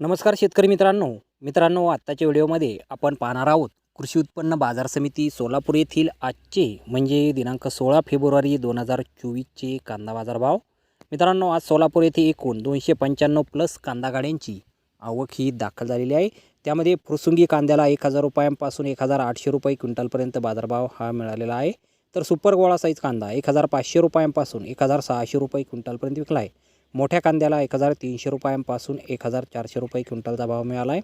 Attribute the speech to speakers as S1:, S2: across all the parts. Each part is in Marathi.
S1: नमस्कार शेतकरी मित्रांनो. मित्रांनो आत्ताच्या व्हिडिओमध्ये आपण पाहणार आहोत कृषी उत्पन्न बाजार समिती सोलापूर येथील आजचे म्हणजे दिनांक सोळा फेब्रुवारी दोन हजार चोवीसचे कांदा बाजारभाव. मित्रांनो आज सोलापूर येथे एकूण दोनशे पंच्याण्णव प्लस कांदा गाड्यांची आवक ही दाखल झालेली आहे. त्यामध्ये फुरसुंगी कांद्याला एक हजार रुपयांपासून एक हजार आठशे रुपये क्विंटलपर्यंत बाजारभाव हा मिळालेला आहे. तर सुपर गोळा साईज कांदा एक हजार पाचशे रुपयांपासून एक हजार सहाशे रुपये क्विंटलपर्यंत विकला आहे. मोठ्या कांद्याला एक हजार तीनशे रुपयांपासून एक हजार चारशे रुपये क्विंटलचा भाव मिळाला आहे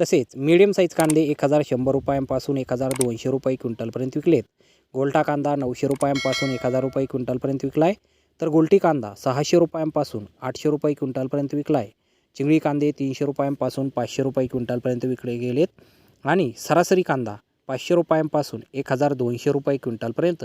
S1: तसेच मिडियम साईज कांदे एक हजार शंभर रुपयांपासून एक हजार दोनशे रुपये क्विंटलपर्यंत विकलेत. गोलटा कांदा नऊशे रुपयांपासून एक हजार रुपये क्विंटलपर्यंत विकला आहे तर गोलटी कांदा सहाशे रुपयांपासून आठशे रुपये क्विंटलपर्यंत विकला आहे चिंगळी कांदे तीनशे रुपयांपासून पाचशे रुपये क्विंटलपर्यंत विकले गेलेत. आणि सरासरी कांदा पाचशे रुपयांपासून एक हजार दोनशे रुपये क्विंटलपर्यंत